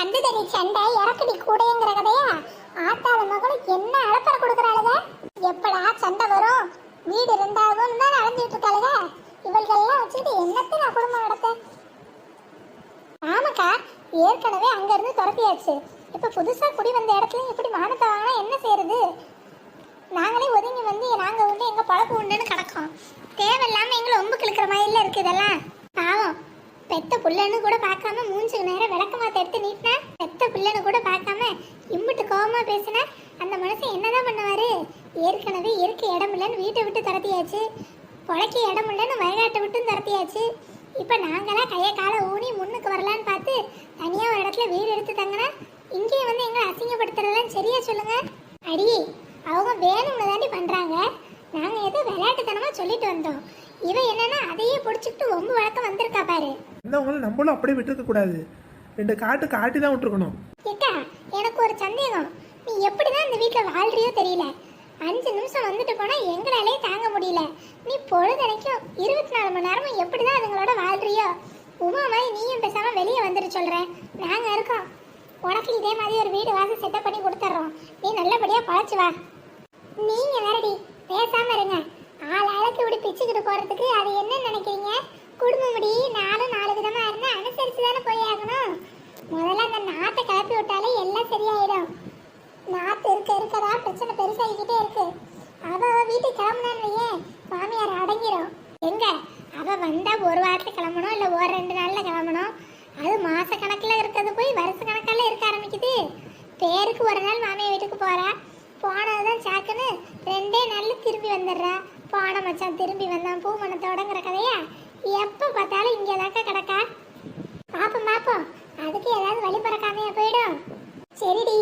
வந்ததடி சண்டை இறக்குடி கூடைங்கிற கதையா? ஆத்தாத மகளும் என்ன அழப்பற கொடுக்குறாளுங்க எப்படா சண்டை வரும்? வீடு இருந்தாகும் தான் நடந்துட்டு இருக்காளுங்க இவள்கள்லாம் வச்சுட்டு என்னத்தை நான் குடும்பம் நடத்தேன் ஆமாக்கா ஏற்கனவே அங்க இருந்து துரத்தியாச்சு. இப்ப புதுசா குடி வந்த இடத்துல இப்படி மானத்தை வாங்கினா என்ன செய்யறது? நாங்களே ஒதுங்கி வந்து நாங்க உண்டு எங்க பழக்கம் உண்டுன்னு கிடக்கோம். தேவையில்லாம எங்களை ஒம்பு கிழக்கிற மாதிரில இருக்கு இதெல்லாம். பாவம். பெத்த புள்ளன்னு கூட பார்க்காம மூஞ்சுக்கு நேரம் விளக்கமாத்த எடுத்து நீட்டின. பெத்த புள்ளன்னு கூட பார்க்காம இம்பிட்டு கோபமாக பேசின. அந்த மனுஷன் என்னதான் பண்ணுவாரு? ஏற்கனவே இருக்க இடம் இல்லைன்னு வீட்டை விட்டு துரத்தியாச்சு. பொழைக்க இடம் இல்லைன்னு வயநாட்டை விட்டும் துரத்தியாச்சு. இப்ப நாங்களா கையை காலை ஊனி முன்னுக்கு வரலான்னு பார்த்து தனியா ஒரு இடத்துல வீடு எடுத்து தங்கினா. இங்கேயே வந்து எங்களை அசிங்கப்படுத்துறதெல்லாம் சரியா சொல்லுங்க. அடி அவங்க வேணும்னு தாண்டி பண்றாங்க. நாங்க ஏதோ விளையாட்டுத்தனமா சொல்லிட்டு வந்தோம். இவ என்னன்னா அதையே பிடிச்சிக்கிட்டு ஒம்பு வழக்கம் வந்திருக்கா பாரு. வந்தவங்கள நம்மளும் அப்படியே விட்டுருக்க கூடாது. ரெண்டு காட்டு காட்டி தான் விட்டுருக்கணும். ஏக்கா எனக்கு ஒரு சந்தேகம். நீ எப்படி தான் இந்த வீட்டில் வாழ்றியோ தெரியல. அஞ்சு நிமிஷம் வந்துட்டு போனால் எங்களாலே தாங்க முடியல. நீ பொழுதனைக்கும் இருபத்தி நாலு மணி நேரமும் எப்படி தான் அதுங்களோட வாழ்றியோ? உமா மாதிரி நீயும் பேசாமல் வெளியே வந்துட்டு சொல்கிறேன் நாங்கள் இருக்கோம். உனக்கு இதே மாதிரி ஒரு வீடு வாசல் செட்டப் பண்ணி கொடுத்துட்றோம் நீ நல்லபடியாக பழச்சு வா. நீங்கள் வேறடி பேசாம இருங்க. ஆள் ஆளுக்கு இப்படி பிச்சுக்கிட்டு போகிறதுக்கு அது என்ன நினைக்கிறீங்க? குடும்பம் முடி நாலு விதமா இருந்தா அனுசரிச்சு தானே போய் ஆகணும். முதல்ல அந்த நாட்டை கிளப்பி விட்டாலே எல்லாம் சரியாயிடும். நாத்து இருக்க இருக்கதா பிரச்சனை பெருசாகிக்கிட்டே இருக்கு. அவ வீட்டுக்கு கிளம்புனான்னு வையேன். மாமியார் அடங்கிடும் எங்க? அவ வந்தா ஒரு வாரத்துல கிளம்பணும் இல்ல ஒரு ரெண்டு நாள்ல கிளம்பணும்? அது மாச கணக்குல இருக்கிறது போய் வருஷ கணக்கால இருக்க ஆரம்பிக்குது. பேருக்கு ஒரு நாள் மாமியார் வீட்டுக்கு போறா. போனதுதான் சாக்குன்னு ரெண்டே நாள்ல திரும்பி வந்துடுறா. போன மச்சான் திரும்பி வந்தான். பூ மனத்தோடங்கிற கதையா? எப்போ பார்த்தாலும் இங்கே தாக்க கிடக்கா? பாப்போம் பாப்போம். அதுக்கு ஏதாவது வழி பிறக்காமையா போயிடும். சரிடி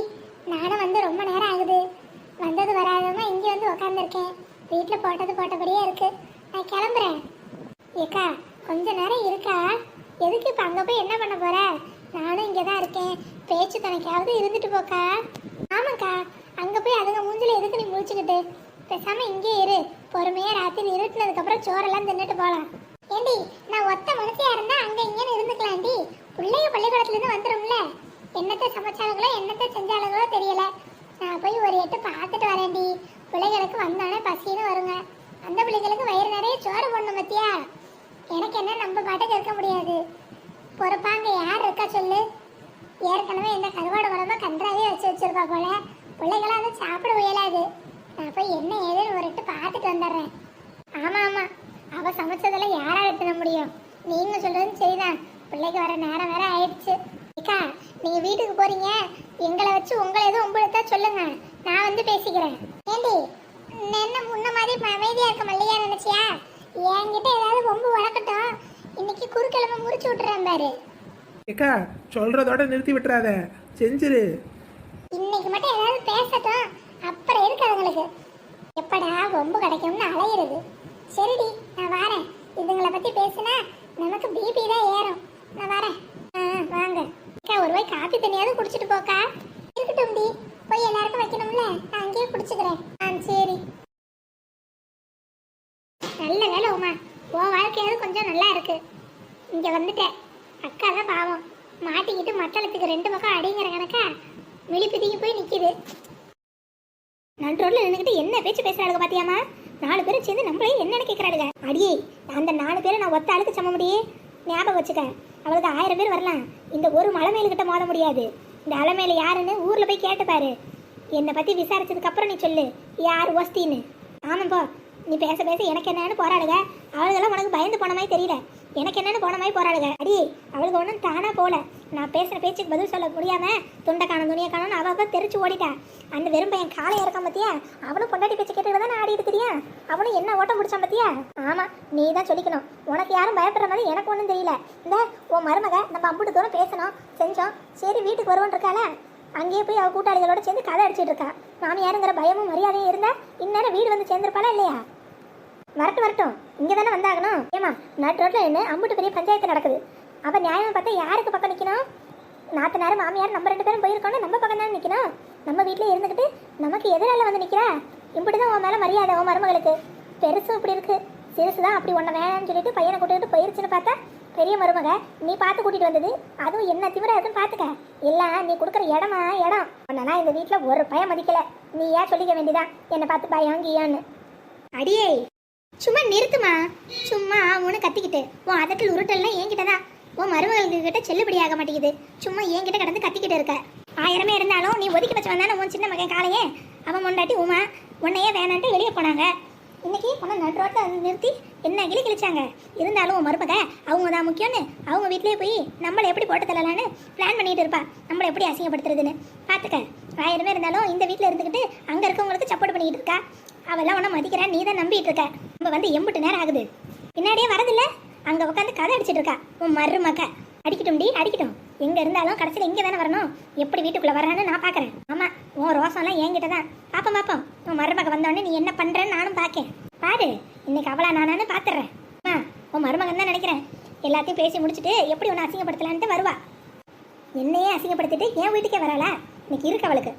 நானும் வந்து ரொம்ப நேரம் ஆகுது. வந்தது வராதமா இங்கே வந்து உக்காந்துருக்கேன். வீட்டில் போட்டது போட்டபடியே இருக்கு. நான் கிளம்புறேன். ஏக்கா கொஞ்ச நேரம் இருக்கா? எதுக்கு இப்போ அங்கே போய் என்ன பண்ண போற? நானும் இங்கே தான் இருக்கேன். பேச்சு துணைக்காவது இருந்துட்டு போக்கா. ஆமாக்கா அங்கே போய் அதுங்க மூஞ்சில் எதுக்கு நீ முழிச்சுக்கிட்டு? பேசாமல் இங்கே இரு. பொறுமையாக ராத்திரி இருட்டினதுக்கப்புறம் சோறெல்லாம் தின்னுட்டு போகலாம் ஏண்டி நான் ஒத்த மனுஷியா இருந்தா அங்க இங்கன்னு இருந்துக்கலாம்டி. பிள்ளைய பள்ளிக்கூடத்துல இருந்து வந்துரும்ல. என்னத்தை சமைச்சாலுங்களோ என்னத்தை செஞ்சாலுங்களோ தெரியல. நான் போய் ஒரு எட்டு பார்த்துட்டு வரேன்டி. பிள்ளைகளுக்கு வந்தோடனே பசின்னு வருங்க. அந்த பிள்ளைகளுக்கு வயிறு நிறைய சோறு போடணும் பத்தியா? எனக்கு என்ன நம்ம பாட்டுக்கு இருக்க முடியாது. பொறுப்பாங்க யார் இருக்கா சொல்லு. ஏற்கனவே இந்த கருவாடு குழம்பு கன்றாவே வச்சு வச்சிருப்பா போல. பிள்ளைங்களாம் அதை சாப்பிட முயலாது நான் போய் என்ன ஏதுன்னு ஒரு எட்டு பார்த்துட்டு வந்துடுறேன். ஆமாம் ஆமாம் அவ சமைச்சதெல்லாம் யாரால தின முடியும்? நீங்க சொல்றதும் சரிதான். பிள்ளைக்கு வர நேரம் வேற ஆயிடுச்சு. அக்கா நீங்க வீட்டுக்கு போறீங்க. எங்களை வச்சு உங்களை எதுவும் உங்களுத்தா சொல்லுங்க. நான் வந்து பேசிக்கிறேன். ஏண்டி என்ன முன்ன மாதிரி அமைதியா இருக்க மல்லியா நினைச்சியா? என்கிட்ட ஏதாவது கொம்பு வளர்க்கட்டும். இன்னைக்கு குறுக்கிழமை முறிச்சு விட்டுறேன் பாரு. ஏக்கா சொல்றதோட நிறுத்தி விட்டுறாத. செஞ்சிரு. இன்னைக்கு மட்டும் ஏதாவது பேசட்டும். அப்புறம் இருக்கு அதுங்களுக்கு? எப்படா கொம்பு கிடைக்கும்னு அலையிறது. சரிடி நான் வரேன். இதுங்களை பத்தி பேசினா நமக்கு பிபி தான் ஏறும். நான் வரேன். ஆ வாங்க. அக்கா ஒரு வாய் காப்பி தண்ணியாவது குடிச்சிட்டு போக்கா. இருக்கட்டும் டி. போய் எல்லாருக்கும் வைக்கணும்ல. நான் அங்கேயே குடிச்சுக்கிறேன். ஆ சரி. நல்ல வேலை உமா. உன் வாழ்க்கையாவது கொஞ்சம் நல்லா இருக்கு. இங்க வந்துட்டேன். அக்கா தான் பாவம். மாட்டிக்கிட்டு மத்தளத்துக்கு ரெண்டு பக்கம் அடிங்கிற கணக்கா விழிப்புதிக்கு போய் நிக்குது. நடு ரோட்ல நின்றுக்கிட்டு என்ன பேச்சு பேசுறாளுங்க பாத்தியாமா நாலு பேரும் சேர்ந்து நம்மளே என்னன்னு கேட்கறாளுங்க அடியே அந்த நாலு பேரை நான் ஒத்த ஆளுக்கு சம முடியே? ஞாபகம் வச்சுக்க. அவளுக்கு ஆயிரம் பேர் வரலாம். இந்த ஒரு மலைமேலு கிட்ட மோத முடியாது. இந்த அலைமேல யாருன்னு ஊரில் போய் கேட்டு பாரு. என்னை பற்றி விசாரிச்சதுக்கு அப்புறம் நீ சொல்லு. யார் ஒஸ்தின்னு? ஆமாப்பா நீ பேச பேச எனக்கு என்னன்னு போராடுங்க அவளுக்கெல்லாம் உனக்கு பயந்து போன மாதிரி தெரியல. எனக்கு என்னன்னு போன மாதிரி போராடுங்க அடி அவளுக்கு ஒன்றும் தானாக போகல நான் பேசுகிற பேச்சுக்கு பதில் சொல்ல முடியாம துண்டை காணும் துணியை காணும்னு அவள் அப்போ தெரிச்சு ஓடிட்டேன் அந்த வெறும் பையன் காலையா இருக்கான் பத்தியா? அவனும் பொண்டாட்டி பேச்சு கேட்டுட்டு தான் ஆடிட்டு தெரியா அவனும் என்ன ஓட்டம் முடிச்சான் பத்தியா? ஆமா நீ தான் சொல்லிக்கணும். உனக்கு யாரும் பயப்படுற மாதிரி எனக்கு ஒன்றும் தெரியல. இந்த உன் மருமக நம்ம அம்புட்டு தூரம் பேசணும் செஞ்சோம். சரி வீட்டுக்கு வருவோன்னு இருக்காள? அங்கேயே போய் அவள் கூட்டாளிகளோட சேர்ந்து கதை அடிச்சிட்டு இருக்கா. மாமியாருங்கிற பயமும் மரியாதையும் இருந்தா இந்நேரம் வீடு வந்து சேர்ந்துருப்பாளா இல்லையா? வரட்டும் வரட்டும். இங்கே தானே வந்தாகணும். ஏமா நட் ரோட்டில் என்ன அம்புட்டு பெரிய பஞ்சாயத்து நடக்குது. அப்போ நியாயம் பார்த்தா யாருக்கு பக்கம் நிற்கணும் நாத்தனார் மாமியார் நம்ம ரெண்டு பேரும் போயிருக்கோம்னா நம்ம பக்கம் தானே நிற்கணும் நம்ம வீட்டில் இருந்துக்கிட்டு நமக்கு எதிரால வந்து நிற்கிற இப்படி தான் உன் மேலே மரியாதை உன் மருமகளுக்கு. பெருசும் இப்படி இருக்கு. சிறுசு தான் அப்படி ஒன்று வேணாம்னு சொல்லிட்டு பையனை கூட்டிகிட்டு போயிருச்சுன்னு பார்த்தா பெரிய மருமக நீ பார்த்து கூட்டிகிட்டு வந்தது. அதுவும் என்ன திமிரா இருக்குன்னு பார்த்துக்க. எல்லாம் நீ கொடுக்குற இடமா இடம்? ஒன்னா இந்த வீட்டில் ஒரு பயம் மதிக்கலை. நீ ஏன் சொல்லிக்க வேண்டியதான் என்னை பார்த்து பயம் கியான்னு. அடியே சும்மா நிறுத்துமா? சும்மா உனக்கு கத்திக்கிட்டு. உன் அதட்டில் உருட்டல்லாம் என்கிட்ட தான் கிட்ட செல்லுபடியாக மாட்டேங்குது. சும்மா என்கிட்ட கடந்து கத்திக்கிட்டு இருக்க. ஆயிரமே இருந்தாலும் நீ ஒதுக்கி வச்சு வந்தானே உன் சின்ன மகன் காலையே அவன் முண்டாட்டி உமா. உன்னையே வேணான்ட்டு வெளியே போனாங்க. இன்னைக்கு உன்னை நடு ரோட்டில் நிறுத்தி என்ன கிளி கிழிச்சாங்க இருந்தாலும் உன் மருமக அவங்க தான் முக்கியம்னு. அவங்க வீட்லேயே போய் நம்மளை எப்படி போட்டு தள்ளலான்னு பிளான் பண்ணிட்டு இருப்பா. நம்மளை எப்படி அசிங்கப்படுத்துறதுன்னு. பார்த்துக்க ஆயிரமே இருந்தாலும் இந்த வீட்டில் இருந்துக்கிட்டு அங்கே இருக்கவங்களுக்கு சப்போர்ட் பண்ணிக்கிட்டு இருக்கா? அவெல்லாம் உன்ன மதிக்கிறேன் நீ தான் நம்பிட்டு இருக்க. நம்ம வந்து எம்பிட்டு நேரம் ஆகுது. பின்னாடியே வரதில்லை. அங்க உட்காந்து கதை அடிச்சிட்டு இருக்கா. உன் மருமக. அடிக்கட்டும் டி அடிக்கட்டும். எங்கே இருந்தாலும் கடைசியில் எங்கே தானே வரணும். எப்படி வீட்டுக்குள்ளே வரான்னு நான் பார்க்குறேன். ஆமாம் உன் ரோசம்லாம் என்கிட்ட தான் பாப்போம் பார்ப்போம். உன் மருமக வந்தோடனே நீ என்ன பண்ணுறேன்னு நானும் பார்க்கேன். பாரு இன்னைக்கு அவளா நானான்னு பார்த்துட்றேன் ஆ உன் மருமகன் தான் நினைக்கிறேன். எல்லாத்தையும் பேசி முடிச்சிட்டு எப்படி உன்னை அசிங்கப்படுத்தலான்ட்டு வருவா. என்னையே அசிங்கப்படுத்திட்டு என் வீட்டுக்கே வரல இன்னைக்கு இருக்கு அவளுக்கு.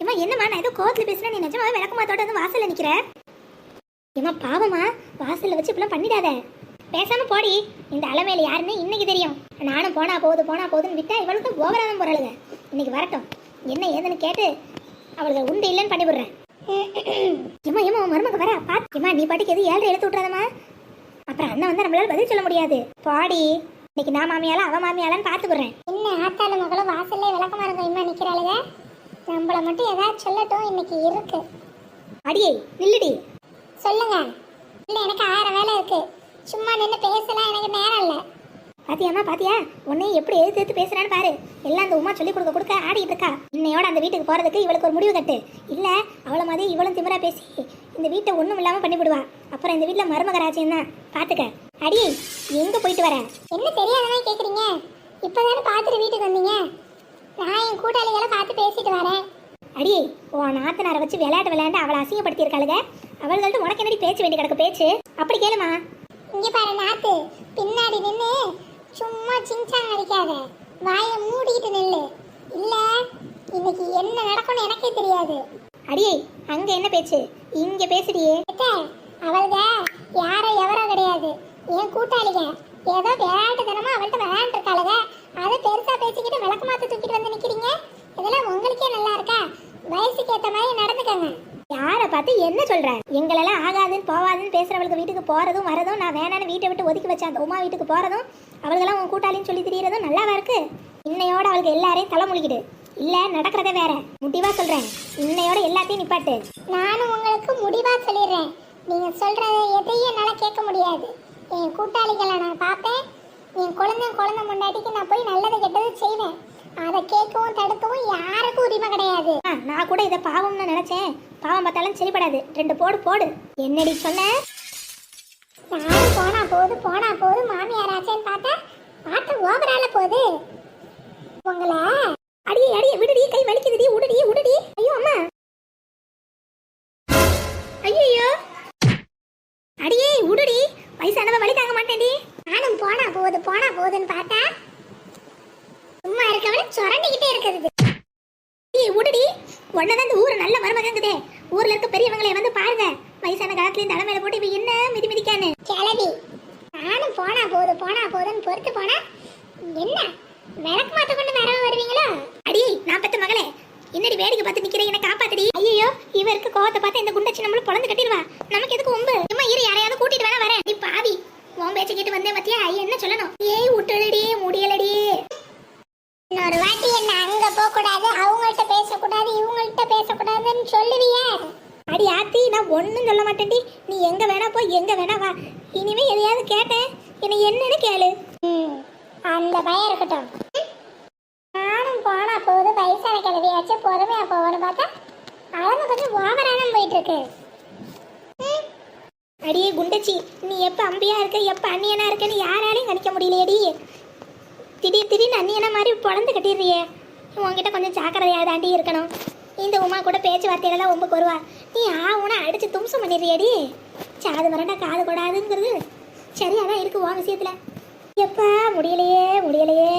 இம்மா என்னம்மா நான் ஏதோ கோவத்தில் பேசுனா நீ நிஜமாவே விளக்கமாத்தோட வந்து வாசலில் நிற்கிற ஏம்மா பாவமா வாசலில் வச்சு இப்பெல்லாம் பண்ணிடாத. பேசாம போடி. இந்த அலமேல யாருன்னு இன்னைக்கு தெரியும். நானும் போனா போகுது போனா போகுதுன்னு விட்டா இவளுக்கு ஓவராதம் போறாளுங்க. இன்னைக்கு வரட்டும். என்ன ஏதுன்னு கேட்டு அவளுக்கு உண்டு இல்லைன்னு பண்ணி விடுறேன். ஏம்மா ஏம்மா உன் மருமக வர? ஏம்மா நீ பாட்டுக்கு எது ஏழரை எழுத்து விட்றாதம்மா? அப்புறம் அண்ணன் வந்து நம்மளால பதில் சொல்ல முடியாது. பாடி. இன்னைக்கு நான் மாமியால அவ மாமியாலான்னு பார்த்து விடுறேன். என்ன ஆத்தாளு மகளும் வாசல்ல விளக்கமா இருக்க இம்மா நிக்கிறாளுங்க? நம்மள மட்டும் ஏதாவது சொல்லட்டும் இன்னைக்கு இருக்கு. அடியே நில்லுடி. சொல்லுங்க. இல்ல எனக்கு ஆயிரம் வேலை இருக்கு. சும்மா நின்று பேசலாம் எனக்கு நேரம் இல்ல. பாத்தியாமா பாத்தியா? உன்னை எப்படி எதிர்த்து எதிர்த்து பேசுறான்னு பாரு. எல்லாம் அந்த உமா சொல்லி கொடுக்க கொடுக்க ஆடிட்டு இருக்கா. இன்னையோட அந்த வீட்டுக்கு போறதுக்கு இவளுக்கு ஒரு முடிவு கட்டு. இல்ல அவள மாதிரி இவளும் திமிரா பேசி இந்த வீட்டை ஒண்ணும் இல்லாம பண்ணி விடுவா. அப்புறம் இந்த வீட்டுல மருமகராஜ்யம் தான். பாத்துக்க. அடி எங்க போயிட்டு வர? என்ன தெரியாதவங்க கேக்குறீங்க? இப்பதானே பாத்துட்டு வீட்டுக்கு வந்தீங்க. நான் என் கூட்டாளிகளை பார்த்து பேசிட்டு வரேன். அடி உன் நாத்தனாரை வச்சு விளையாட்டு விளையாண்டு அவளை அசிங்கப்படுத்தி இருக்காளுங்க அவள்கள்ட்ட உனக்கு என்னடி பேச்சு வேண்டி கிடக்கு? பேச்சு. அப்படி கேளுமா. இங்க பாரு நாத்து. பின்னாடி நின்னு சும்மா சிங்சாங் அடிக்காத. வாயை மூடிக்கிட்டு நில்லு. இல்ல இன்னைக்கு என்ன நடக்கும்னு எனக்கே தெரியாது. அடியே அங்க என்ன பேச்சு? இங்க பேசுறியே. அவளுக யாரோ எவரோ கிடையாது. என் கூட்டாளிங்க ஏதோ விளையாட்டுத்தனமா அவள்கிட்ட விளையாண்டு இருக்காளுங்க அதை பெருசா பேசிக்கிட்டு விளக்கு மாத்த தூக்கிட்டு வந்து நிக்கிறீங்க? இதெல்லாம் உங்களுக்கே நல்லா இருக்கா? வயசுக்கு ஏத்த மாதிரி நடந்துக்கங்க. யார பார்த்து என்ன சொல்ற? எங்களெல்லாம் ஆகாதுன்னு போவாதுன்னு பேசுறவளுக்கு வீட்டுக்கு போறதும் வரதும் நான் வேணான்னு வீட்டை விட்டு ஒதுக்கி வச்ச அந்த உமா வீட்டுக்கு போறதும் அவளுக்கெல்லாம் உன் கூட்டாளின்னு சொல்லி தெரியறதும் நல்லாவா இருக்கு? இன்னையோட அவளுக்கு எல்லாரையும் தலை முழிக்கிடு இல்ல நடக்கிறதே வேற. முடிவா சொல்றேன். இன்னையோட எல்லாத்தையும் நிப்பாட்டு. நானும் உங்களுக்கு முடிவா சொல்லிடுறேன். நீங்க சொல்றத எதையும் என்னால கேட்க முடியாது. என் கூட்டாளிகளை நான் பார்ப்பேன். என் குழந்தை குழந்தை முன்னாடிக்கு நான் போய் நல்லது கெட்டது செய்வேன். அதை கேட்கவும் தடுக்கவும் யாருக்கும் உரிமை கிடையாது. நான் கூட இதை பாவம்னு நினைச்சேன். பாவம் பார்த்தாலும் சரிப்படாது. ரெண்டு போடு போடு. என்னடி சொன்ன? நானும் போனா போகுது போனா போகுது மாமியார் ஆச்சேன்னு பார்த்தா பார்த்து ஓவரால போகுது உங்களை? அடியே அடியே விடுடி கை வலிக்குதுடி உடுடி உடுடி. ஐயோ அம்மா. ஐயோ அடியே உடுடி. வயசானவ வலி தாங்க மாட்டேன்டி. நானும் போனா போகுது போனா போகுதுன்னு பார்த்தா சுரண்டிக்கிட்டே இருக்குது. ஏய் உடுடி. உன்னதான் இந்த ஊர் நல்ல மருமகங்குதே. ஊர்ல இருக்க பெரியவங்களை வந்து பாருங்க. வயசான காலத்துல இந்த தலைமையில போட்டு இவ என்ன மிதி மிதிக்கான்னு. கிளவி நானும் போனா போகுது போனா போகுதுன்னு பொறுத்து போனா என்ன? விளக்கு மாத்த கொண்டு வரவ வருவீங்களா? அடி நான் பெத்த மகளே. என்னடி வேடிக்கை பார்த்து நிக்கிறேன் என்ன காப்பாத்தடி. ஐயோ இவருக்கு கோவத்தை பார்த்து இந்த குண்டச்சி நம்மள பொழந்து கட்டிடுவா. நமக்கு எதுக்கு ஒம்பு? சும்மா இரு யாரையாவது கூட்டிட்டு வேணா வரேன். நீ பாவி. உன் பேச்ச கேட்டு வந்தேன் மத்தியா என்ன சொல்லணும்? ஏய் விட்டுடடி முடியலடி. இன்னொரு வாட்டி என்ன அங்க போக கூடாது அவங்கள்ட்ட பேசக்கூடாது இவங்கள்ட்ட பேசக்கூடாதுன்னு சொல்லுவியே. அடி ஆத்தி நான் ஒன்றும் சொல்ல மாட்டேன்டி. நீ எங்க வேணா போய் எங்க வேணா வா. இனிமே எதையாவது கேட்டேன் என்னை என்னன்னு கேளு. அந்த பயம் இருக்கட்டும். நானும் போனா போகுது வயசான கிழவியாச்சும் பொறுமையா போகணும் பார்த்தா அவங்க கொஞ்சம் ஓவரானம் போயிட்டு இருக்கு ம். அடியே குண்டச்சி நீ எப்ப அம்பியா இருக்க எப்ப அண்ணியனா இருக்கன்னு யாராலையும் கணிக்க முடியலையேடி. திடீர் திடீர்னு அண்ணியனா மாதிரி பொழந்து கட்டிடுறியே? உங்ககிட்ட கொஞ்சம் ஜாக்கிரதையாக தாண்டி இருக்கணும். இந்த உமா கூட பேச்சுவார்த்தையில ஒம்பு வருவா. நீ ஆ உன அடித்து தும்சம் பண்ணிடுறியடி. சாது மரண்டா காது கூடாதுங்கிறது சரியாதான் இருக்கு உன் விஷயத்தில். எப்பா முடியலையே முடியலையே.